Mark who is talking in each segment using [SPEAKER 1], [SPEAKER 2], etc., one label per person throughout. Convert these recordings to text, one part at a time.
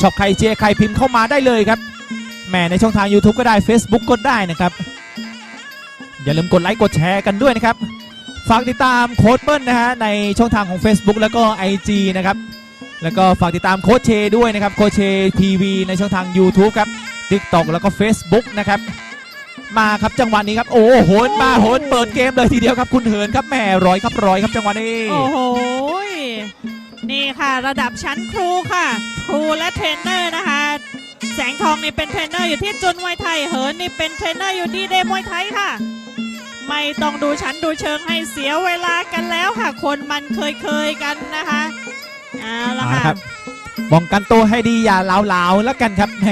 [SPEAKER 1] ชอบใครเชียร์ใครพิมพ์เข้ามาได้เลยครับแหม่ในช่องทาง YouTube ก็ได้ Facebook ก็ได้นะครับ อย่าลืมกดไลค์กดแชร์กันด้วยนะครับ ฝากติดตามโค้ดเปิ้ลนะฮะในช่องทางของ Facebook แล้วก็ IG นะครับแล้วก็ฝากติดตามโค้ชเชด้วยนะครับโค้ชเชทีวีในช่องทาง YouTube ครับ TikTok แล้วก็ Facebook นะครับมาครับจังหวะนี้ครับ โอ้โหนมาโหนเปิดเกมเลยทีเดียวครับคุณเหินครับแหม่ร้อยครับร้อยครับจังหวะนี้
[SPEAKER 2] โอ้โห นี่ค่ะ ระดับชั้นครูค่ะ ครูและเทรนเนอร์นะคะ แสงทองนี่เป็นเทรนเนอร์อยู่ที่จุนมวยไทยเหินนี่เป็นเทรนเนอร์อยู่ที่เดมวยไทยค่ะ ไม่ต้องดูชั้นดูเชิงให้เสียเวลากันแล้วค่ะ คนมันเคยเคยๆกันนะคะเอาละ
[SPEAKER 1] เอาละ
[SPEAKER 2] ค่ะ
[SPEAKER 1] ครับป้องกันตัวให้ดีอย่าเลาๆแล้วกันครับแหม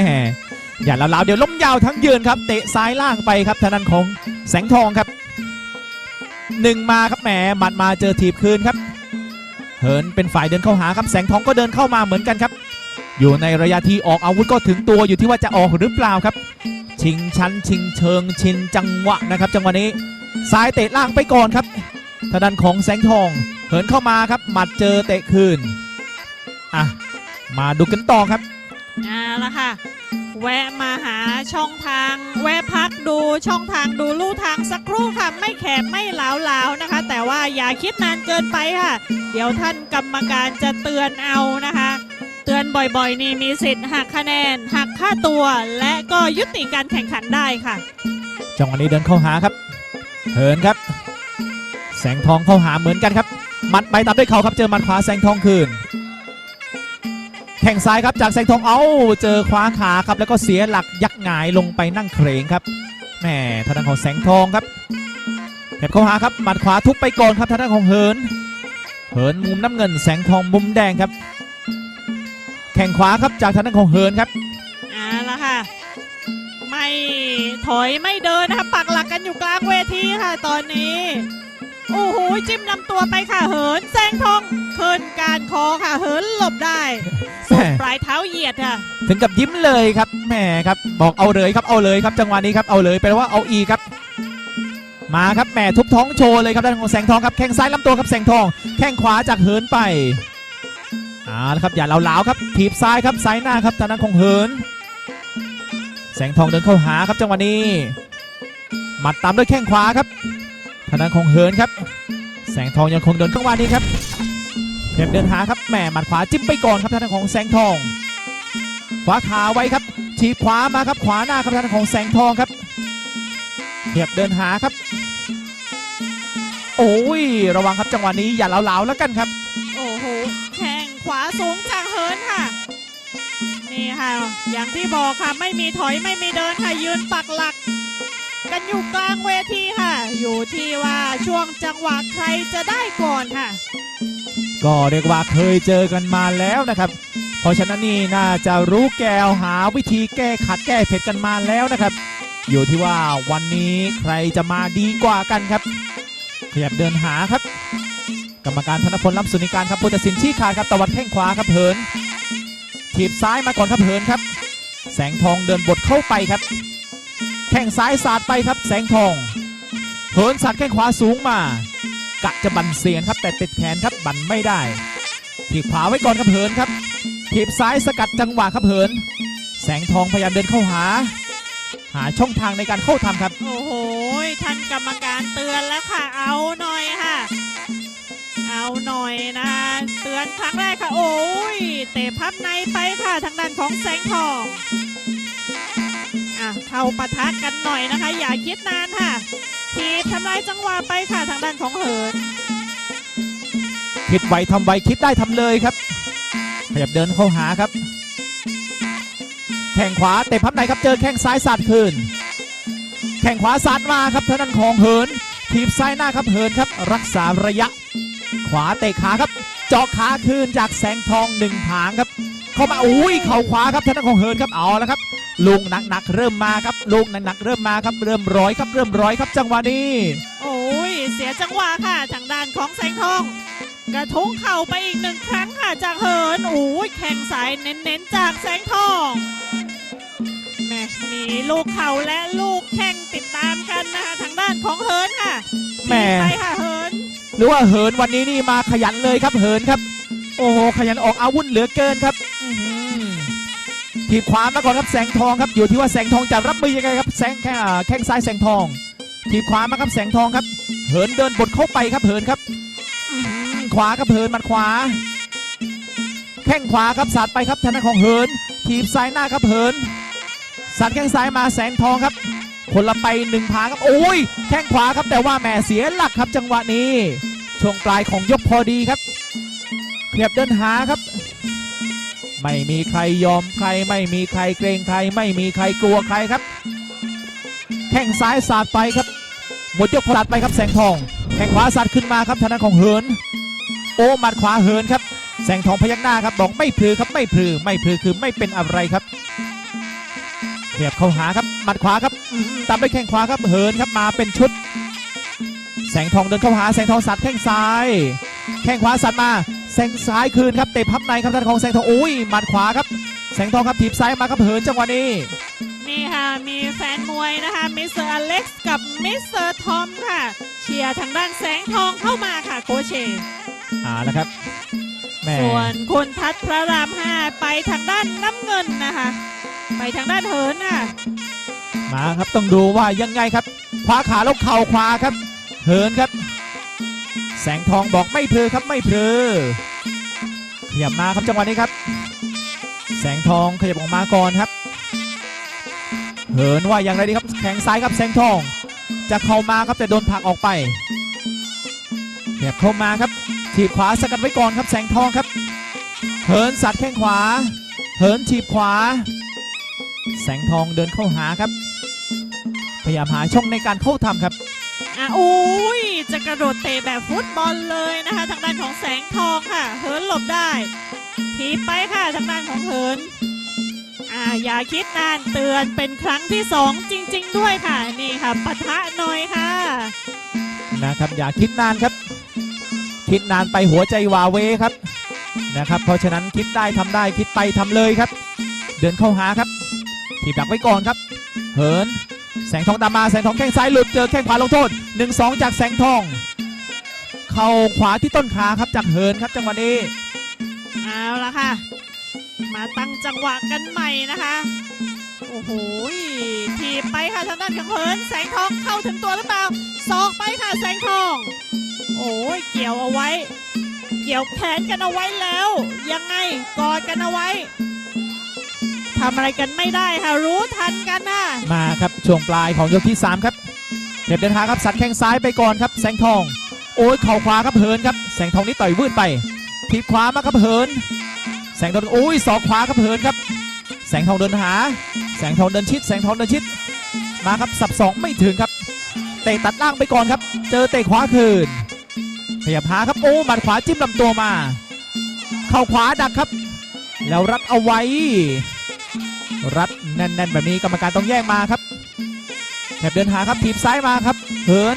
[SPEAKER 1] อย่าเลาๆเดี๋ยวล้มยาวทั้งยืนครับ เตะซ้ายล่างไปครับทางด้านของแสงทองครับหนึ่งมาครับแหมหมัดมาเจอถีบคืนครับ เหินเป็นฝ่ายเดินเข้าหาครับแสงทองก็เดินเข้ามาเหมือนกันครับ อยู่ในระยะที่ออกอาวุธก็ถึงตัวอยู่ที่ว่าจะออกหรือเปล่าครับ ชิงชั้นชิงเชิงชินจังหวะนะครับ จังหวะนี้ซ้ายเตะล่างไปก่อนครับทางด้านของแสงทองเหินเข้ามาครับ หมัดเจอเตะคืนอะมาดูกันต่อครับ
[SPEAKER 2] เอาละค่ะ แวะมาหาช่องทาง แวะพักดูช่องทางดูลู่ทางสักครู่ค่ะ ไม่แคบไม่หลาวๆนะคะ แต่ว่าอย่าคิดนานเกินไปค่ะ เดี๋ยวท่านกรรมการจะเตือนเอานะคะ เตือนบ่อยๆ นี่มีสิทธิ์หักคะแนนหักค่าตัว และก็ยุติการแข่งขันได้ค่ะ
[SPEAKER 1] จังหวะนี้เดินเข้าหาครับเหินครับ แสงทองเข้าหาเหมือนกันครับมัดไปตามด้วยเขาครับเจอมัดขวาแสงทองคืน แข่งซ้ายครับจากแสงทองเอ้าเจอขวาขาครับแล้วก็เสียหลักยักหงายลงไปนั่งเครงครับแหมทางด้านของแสงทองครับเห็บเข้าหาครับหมัดขวาทุบไปก่อนครับทางด้านของเหินเหินมุมน้ำเงินแสงทองมุมแดงครับ แข่งขวาครับจากทางด้านของเหินครับ
[SPEAKER 2] เอาละค่ะไม่ถอยไม่เดินนะคะปักหลักกันอยู่กลางเวทีค่ะตอนนี้ โอ้โหจิ้มลำตัวไปค่ะเหินแซงทองคืนการคอค่ะเหินหลบได้ส่วนปลายเท้าเหยียดค่ะ
[SPEAKER 1] ถึงกับยิ้มเลยครับแหมครับ บอกเอาเลยครับเอาเลยครับจังหวะนี้ครับเอาเลยแปลว่าเอาอีกครับ มาครับแหมทุบท้องโชว์เลยครับด้านของแสงทองครับแข้งซ้ายลำตัวครับแสงทอง แข้งขวาจากเหินไปเอาละครับอย่าเหลาๆครับถีบซ้ายครับซ้ายหน้าครับทางด้านของเหิน แสงทองเดินเข้าหาครับจังหวะนี้หมัดตามด้วยแข้งขวาครับทางด้านของเหินครับ แสงทองยังคงเดินเข้ามานี้ครับเพียบเดินหาครับแหมหมัดขวาจิ้มไปก่อนครับทางด้านของแสงทองขวาขาไว้ครับฉีกขวามาครับขวาหน้าครับทางด้านของแสงทองครับเพียบเดินหาครับ โอ้ยระวังครับจังหวะนี้อย่าเหลาๆแล้วกันครับ
[SPEAKER 2] โอ้โหแข้งขวาสูงจากเหินค่ะ นี่ค่ะ อย่างที่บอกค่ะไม่มีถอยไม่มีเดินค่ะยืนปักหลัก กันอยู่กลางเวทีค่ะ อยู่ที่ว่าช่วงจังหวะใครจะได้ก่อนค่ะ
[SPEAKER 1] ก็เรียกว่าเคยเจอกันมาแล้วนะครับ เพราะฉะนั้นนี่น่าจะรู้แก้วหาวิธีแก้ขัดแก้เผ็ดกันมาแล้วนะครับ อยู่ที่ว่าวันนี้ใครจะมาดีกว่ากันครับ ขยับเดินหาครับ กรรมการธนพลล้ำสุนิการครับผู้ตัดสินชี้ขาดครับตะวัดแข้งขวาครับเหินถีบซ้ายมาก่อนครับเหินครับ แสงทองเดินบดเข้าไปครับ แข้งซ้ายสาดไปครับแสงทองเหินสาดแข้งขวาสูงมากะจะบันเสียนครับแต่ติดแขนครับบันไม่ได้ถีบขวาไว้ก่อนครับเหินครับถีบซ้ายสกัดจังหวะครับเหิน แสงทองพยายามเดินเข้าหา หาช่องทางในการเข้าทำครับ
[SPEAKER 2] โอ้โหท่านกรรมการเตือนแล้วค่ะ เอาหน่อยค่ะ เอาหน่อยนะ เตือนครั้งแรกค่ะ โอ้ยเตะพับในไปค่ะทางด้านของแสงทอง อะเข้าปะทะกันหน่อยนะคะ อย่าคิดนานค่ะทีบทำลายจังหวะไปค่ะทางด้านของเหิน
[SPEAKER 1] คิดไวทำไวคิดได้ทำเลยครับ ขยับเดินเข้าหาครับ แข้งขวาเตะพับในครับเจอแข้งซ้ายสาดคืน แข้งขวาสาดมาครับทางด้านของเหินทีบซ้ายหน้าครับเหินครับ รักษาระยะ ขวาเตะขาครับเจาะขาคืนจากแสงทองหนึ่งหางครับ เข้ามาอุ้ยเข่าขวาครับทางด้านของเหินครับเอาแล้วครับ ลุงหนักๆเริ่มมาครับลุงหนักๆเริ่มมาครับเริ่มร้อยครับเริ่มร้อยครับจังหวะนี้
[SPEAKER 2] โอ้ยเสียจังหวะค่ะทางด้านของแสงทอง กระทุ้งเข่าไปอีกหนึ่งครั้งค่ะจากเหินโอ้ยแข่งสายเน้นๆจากแสงทองแหม่มีลูกเข่าและลูกแข้งติดตามกันนะคะทางด้านของเหินค่ะ
[SPEAKER 1] แหม่
[SPEAKER 2] ไปค่ะเหิน
[SPEAKER 1] หรือว่าเหินวันนี้นี่มาขยันเลยครับเหินครับ โอ้โหขยันออกอาวุธเหลือเกินครับอื้อหือ ถีบขวามาก่อนครับแสงทองครับอยู่ที่ว่าแสงทองจะรับมือยังไงครับแสงแข้งซ้ายแสงทองถีบขวามาครับแสงทองครับเหินเดินบดเข้าไปครับเหินครับขวาครับเหินมัดขวา แข้งขวาครับสาดไปครับทางด้านของเหินถีบซ้ายหน้าครับเหินสาดแข้งซ้ายมาแสงทองครับ คนละไปหนึ่งพาครับโอ้ยแข้งขวาครับแต่ว่าแหมเสียหลักครับจังหวะนี้ช่วงปลายของยกพอดีครับเขียบเดินหาครับ ไม่มีใครยอมใครไม่มีใครเกรงใครไม่มีใครกลัวใครครับ แข้งซ้ายสาดไปครับ หมดยกพลัดไปครับแสงทอง แข้งขวาสาดขึ้นมาครับทางด้านของเหิน โอ้หมัดขวาเหินครับ แสงทองพยักหน้าครับบอกไม่พลือครับไม่พลือไม่พลือคือไม่เป็นอะไรครับเขียบเข้าหาครับหมัดขวาครับตามด้วยแข้งขวาครับเหินครับมาเป็นชุด แสงทองเดินเข้าหาแสงทองสัดแข้งซ้าย แข้งขวาสัดมา แสงซ้ายคืนครับเตะพับในครับทางด้านของแสงทองอุ้ยหมัดขวาครับ แสงทองครับถีบซ้ายมาครับเหินจังหวะนี้
[SPEAKER 2] นี่ค่ะมีแฟนมวยนะคะมิสเตอร์อเล็กซ์กับมิสเตอร์ทอมค่ะ เชียร์ทางด้านแสงทองเข้ามาค่ะโคชเช
[SPEAKER 1] อ่าแล้วครับแหม่
[SPEAKER 2] ส่วนคุณทัศน์พระรามห้าไปทางด้านน้ำเงินนะคะ ไปทางด้านเหินค่ะ
[SPEAKER 1] มาครับต้องดูว่ายังไงครับ ขวาขาแล้วเข่าขวาครับ เหินครับ แสงทองบอกไม่เพลอครับไม่เพลอขยับมาครับจังหวะนี้ครับ แสงทองขยับออกมาก่อนครับ เหินว่าอย่างไรดีครับ แข้งซ้ายครับแสงทอง จะเข้ามาครับแต่โดนผลักออกไปขยับเข้ามาครับถีบขวาสกัดไว้ก่อนครับแสงทองครับ เหินสัดแข้งขวา เหินถีบขวา แสงทองเดินเข้าหาครับ พยายามหาช่องในการเข้าทำครับ
[SPEAKER 2] อะอุ้ยจะกระโดดเตะแบบฟุตบอลเลยนะคะ ทางด้านของแสงทองค่ะ เหินหลบได้ทีไปค่ะทางด้านของเหินอ่าอย่าคิดนานเตือนเป็นครั้งที่สองจริง ๆ ด้วยค่ะนี่ค่ะปะทะหน่อยค่ะ
[SPEAKER 1] นะครับอย่าคิดนานครับ คิดนานไปหัวใจวาเวครับนะครับ เพราะฉะนั้นคิดได้ทำได้คิดไปทำเลยครับ เดินเข้าหาครับถีบดักไว้ก่อนครับ เหิน งทองตามมาแสงทองแข้งซ้ายหลุดเจอแข้งขวาลงโทษ 1 2 จากแสงทอง เข่าขวาที่ต้นขาครับจากเหินครับจังหวะนี้
[SPEAKER 2] เอาละค่ะ มาตั้งจังหวะกันใหม่นะคะ โอ้โหทีบไปค่ะทางด้านของเหินแสงทองเข้าถึงตัวหรือเปล่าศอกไปค่ะแสงทอง โอ้ยเกี่ยวเอาไว้ เกี่ยวแขนกันเอาไว้แล้ว ยังไงกอดกันเอาไว้ ทำอะไรกันไม่ได้ค่ะรู้ทันกันนะ
[SPEAKER 1] มาครับช่วงปลายของยกที่ 3 ครับเก็บเดินทางครับสัดแข้งซ้ายไปก่อนครับ แสงทอง โอ้ยเข่าขวาครับเหินครับ แสงทองนี่ต่อย วืดไปทีบขวามาครับเหิน แสงทองโอ้ยศอกขวาครับเหินครับ แสงทองเดินหา แสงทองเดินชิด แสงทองเดินชิด มาครับสับสองไม่ถึงครับเตะตัดล่างไปก่อนครับ เจอเตะขวาคืนขยับหาครับโอ้หมัดขวาจิ้มลำตัวมา เข่าขวาดักครับ แล้วรัดเอาไว้ รัดแน่นๆ แบบนี้กรรมการต้องแยกมาครับแถบเดินหาครับทีบซ้ายมาครับ เหิน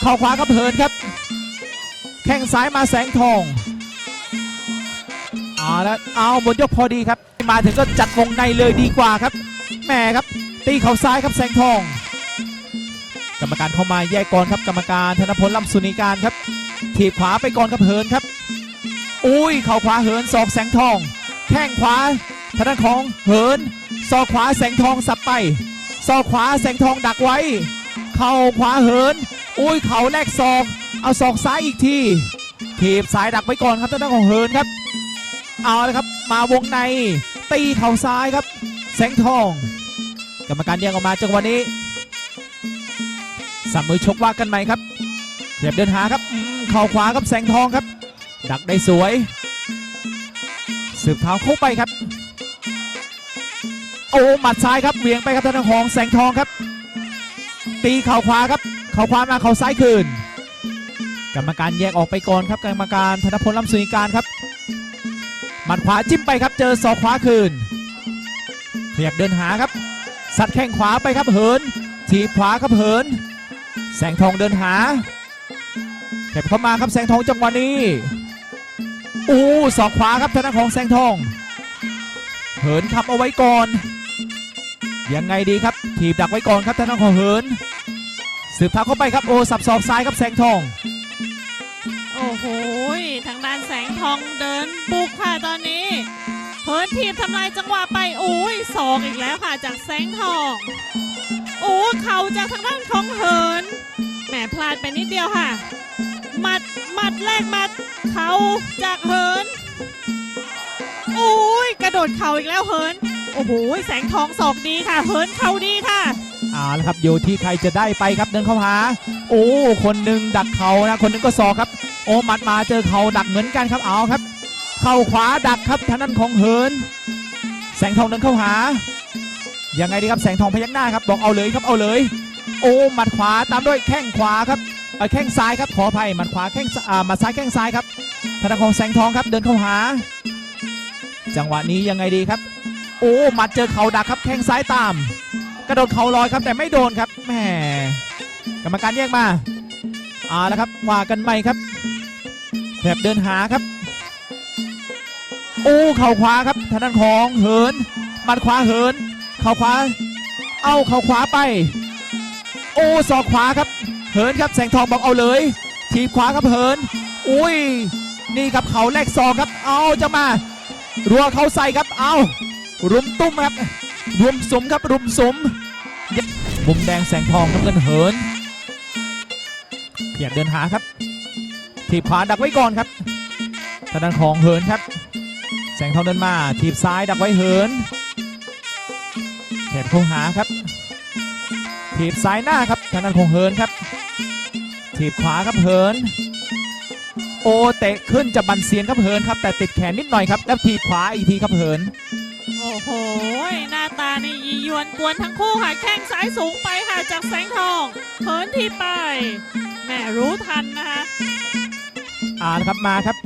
[SPEAKER 1] เข่าขวาครับเหินครับ แข้งซ้ายมาแสงทองเอาแล้วเอาหมดยกพอดีครับ มาถึงก็จัดวงในเลยดีกว่าครับแหม่ครับ ตีเข่าซ้ายครับแสงทอง กรรมการเข้ามาแยกก่อนครับ กรรมการธนพลลำสุนีการครับถีบขวาไปก่อนครับเหินครับ อุ้ยเข่าขวาเหินศอกแสงทอง แข้งขวา ทางด้านของเหินศอกขวาแสงทองสับไปศอกขวาแสงทองดักไว้ เข่าขวาเหิน อุ้ยเข่าแรกศอกเอาศอกซ้ายอีกทีถีบสายดักไว้ก่อนครับทางด้านของเหินครับ เอาเลยครับมาวงในตีเข่าซ้ายครับ แสงทอง กรรมการแยกออกมาจังหวะนี้สับมือชกว่ากันไหมครับเรียบเดินหาครับเข่าขวาครับแสงทองครับ ดักได้สวยสืบเท้าเข้าไปครับ โอ้หมัดซ้ายครับเหวียงไปครับทางด้านของแสงทองครับ ตีเข่าขวาครับเข่าขวามาเข่าซ้ายคืน กรรมการแยกออกไปก่อนครับกรรมการธนพลลำสุนิการครับหมัดขวาจิ้มไปครับเจอศอกขวาคืนขยับเดินหาครับ สัดแข้งขวาไปครับเหินทีบขวาครับเหิน แสงทองเดินหาเก็บเข้ามาครับแสงทองจังหวะนี้อู้ศอกขวาครับทางด้านของแสงทอง เหินขับเอาไว้ก่อน ยังไงดีครับถีบดักไว้ก่อนครับทางด้านของเหินสืบเท้าเข้าไปครับโอสับศอกซ้ายครับแสงทอง
[SPEAKER 2] โอ้โหทางด้านแสงทองเดินบุกค่ะตอนนี้เหินทีบทำลายจังหวะไปโอ้ยสองอีกแล้วค่ะจากแสงทองโอ้เข่าจากทางด้านของเหินแหมพลาดไปนิดเดียวค่ะหมัดหมัดแรกหมัดเข่าจากเหินโอ้ยกระโดดเข่าอีกแล้วเหิน โอ้โหแสงทองศอกดีค่ะเหินเข่าดีค่ะ
[SPEAKER 1] เอาละครับอยู่ที่ใครจะได้ไปครับเดินเข้าหา โอ้คนหนึ่งดักเขานะคนหนึ่งก็ศอกครับ โอ้หมัดมาเจอเขาดักเหมือนกันครับเอาครับ เข้าขวาดักครับทางด้านของเหินแสงทองเดินเข้าหายังไงดีครับแสงทองพยักหน้าครับบอกเอาเลยครับเอาเลย โอ้หมัดขวาตามด้วยแข้งขวาครับแข้งซ้ายครับขออภัยหมัดขวาแข้งอ่าหมัดซ้ายแข้งซ้ายครับทางด้านของแสงทองครับเดินเข้าหา จังหวะนี้ยังไงดีครับ โอ้มัดเจอเข่าดักครับแข้งซ้ายตาม กระโดดเข่าลอยครับแต่ไม่โดนครับแหมกรรมการแยกมาเอ่าแล้วครับว่ากันใหม่ครับแบบเดินหาครับโอ้เข่าขวาครับทางด้านของเหินมัดขวาเหิน เข่าขวา เอาเข่าขวาไป โอ้ศอกขวาครับ เหินครับแสงทองบอกเอาเลย ทีบขวาครับเหิน อุ้ยนี่ครับเขาแลกศอกครับ เอาจะมา รัวเขาใส่ครับเอา รุมตุ้มครับรุมสมครับรุมสมมุมแดงแสงทองน้ำเงินเหินเพียงเดินหาครับทีบขวาดักไว้ก่อนครับทางด้านของเหินครับ แสงทองเดินมาทีบซ้ายดักไว้เหินแถบเข้าหาครับทีบซ้ายหน้าครับทางด้านของเหินครับทีบขวาครับเหิน โอเตะขึ้นจะบันเซียนครับเหินครับแต่ติดแขนนิดหน่อยครับแล้วทีบขวาอีกทีครับเหิน
[SPEAKER 2] โอ้โห หน้าตาในยียวนกวนทั้งคู่ค่ะ แข้งซ้ายสูงไปค่ะจากแสงทองเหินทีไปแหม่รู้ทันนะคะ
[SPEAKER 1] อ่านครับมาครับ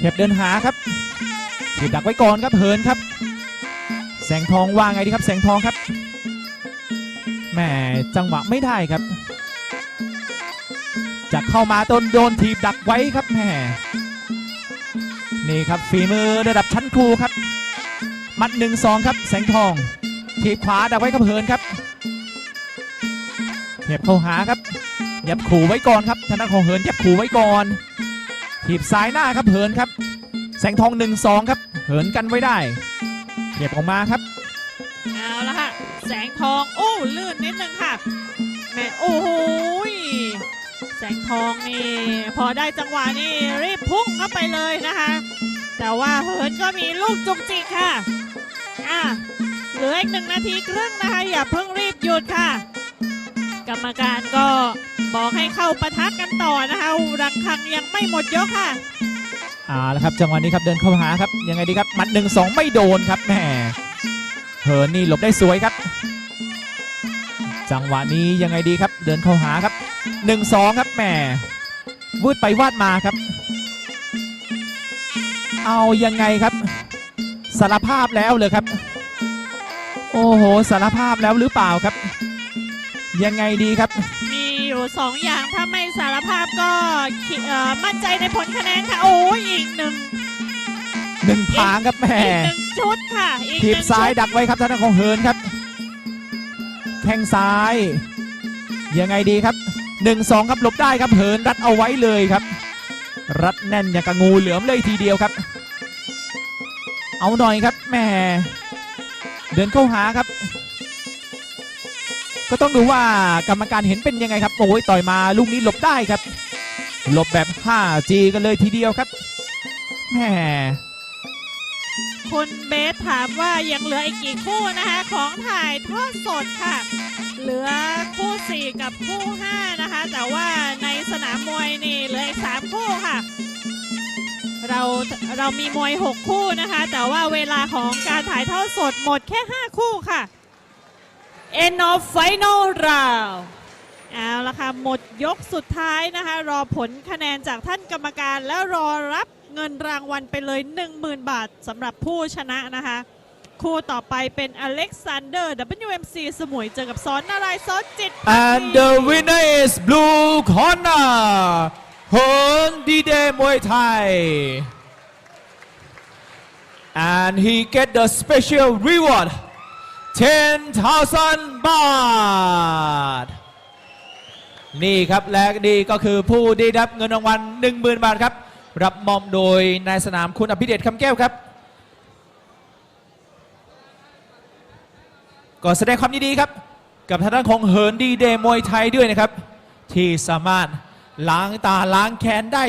[SPEAKER 1] เห็บเดินหาครับถีบดักไว้ก่อนครับเหินครับ แสงทองว่าไงดีครับ แสงทองครับแหมจังหวะไม่ได้ครับ จะเข้ามาต้นโดนถีบดักไว้ครับแหมนี่ครับฝีมือระดับชั้นครูครับ มัดหนึ่งสองครับ แสงทองถีบขวาดักไว้ครับเหินครับเหย็บเข้าหาครับเหยับขู่ไว้ก่อนครับทางด้านของเหินยับขู่ไว้ก่อนถีบซ้ายหน้าครับเหินครับ แสงทอง1นสองครับเหินกันไว้ได้เก็บออกมาครับ
[SPEAKER 2] เอาละค่ะแสงทองโอ้ลื่นนิดนึงค่ะแม่โอ้โหแสงทองนี่พอได้จังหวะนี่รีบพุ่งเข้าไปเลยนะคะ แต่ว่าเหินก็มีลูกจุกจิกค่ะ เหลืออีกหนึ่งนาทีครึ่งนะคะอย่าเพิ่งรีบหยุดค่ะ กรรมการก็บอกให้เข้าประทะกันต่อนะคะรังคังยังไม่หมดยกค่ะ
[SPEAKER 1] อ่าแล้วครับจังหวะนี้ครับเดินเข้าหาครับยังไงดีครับหมัดหนึ่งสองไม่โดนครับแหมเหินนี่หลบได้สวยครับ จังหวะนี้ยังไงดีครับ เดินเข้าหาครับ1นสองครับแหมวืดไปวาดมาครับ เอายังไงครับ สารภาพแล้วเลยครับ โอ้โหสารภาพแล้วหรือเปล่าครับ ยังไงดีครับ
[SPEAKER 2] มีอยู่สองอย่างถ้าไม่สารภาพก็คิเอ่อมั่นใจในผลคะแนนค่ะ โอ้ยอีกหนึ่ง
[SPEAKER 1] หนึ่งทางครับแหม
[SPEAKER 2] อีกหนึ่งชุดค่ะอีกห
[SPEAKER 1] ที
[SPEAKER 2] นึ่
[SPEAKER 1] บ
[SPEAKER 2] ง
[SPEAKER 1] ซ้าย
[SPEAKER 2] ชุด
[SPEAKER 1] ดักไว้ครับทางด้านของเหินครับ แข้งซ้าย ยังไงดีครับ1นสองครับหลบได้ครับเหินรัดเอาไว้เลยครับ รัดแน่นอย่างกับงูเหลือมเลยทีเดียวครับ เอาหน่อยครับแหม เดินเข้าหาครับ ก็ต้องดูว่ากรรมการเห็นเป็นยังไงครับโอ้ยต่อยมาลูกนี้หลบได้ครับ หลบแบบ 5G กันเลยทีเดียวครับแหม
[SPEAKER 2] คุณเบสถามว่ายังเหลืออีกกี่คู่นะคะ ของถ่ายทอดสดค่ะ เหลือคู่ 4 กับคู่ 5 นะคะ แต่ว่าในสนามมวยนี่เหลืออีก3คู่ค่ะ เราเรามีมวย 6 คู่นะคะ แต่ว่าเวลาของการถ่ายทอดสดหมดแค่ 5 คู่ค่ะ End of final round เอาละค่ะ หมดยกสุดท้ายนะคะ รอผลคะแนนจากท่านกรรมการแล้วรอรับเงินรางวัลไปเลย 10,000 บาทสำหรับผู้ชนะนะคะ คู่ต่อไปเป็นอเล็กซานเดอร์ WMC สมุยเจอกับซอนนารายณ์ซอนจิต
[SPEAKER 1] And the winner is blue corner เฮินดีเดมวยไทย and he get the special reward 10,000 บาท นี่ครับและดีก็คือผู้ได้รับเงินรางวัล10,000 บาทครับ รับมอมโดยนายสนามคุณอภิเดชคำแก้วครับ ก็แสดงความยินดีครับ กับทางด้านของเฮินดีเดมวยไทยด้วยนะครับ ที่สามารถ ล้างตาล้างแค้นได้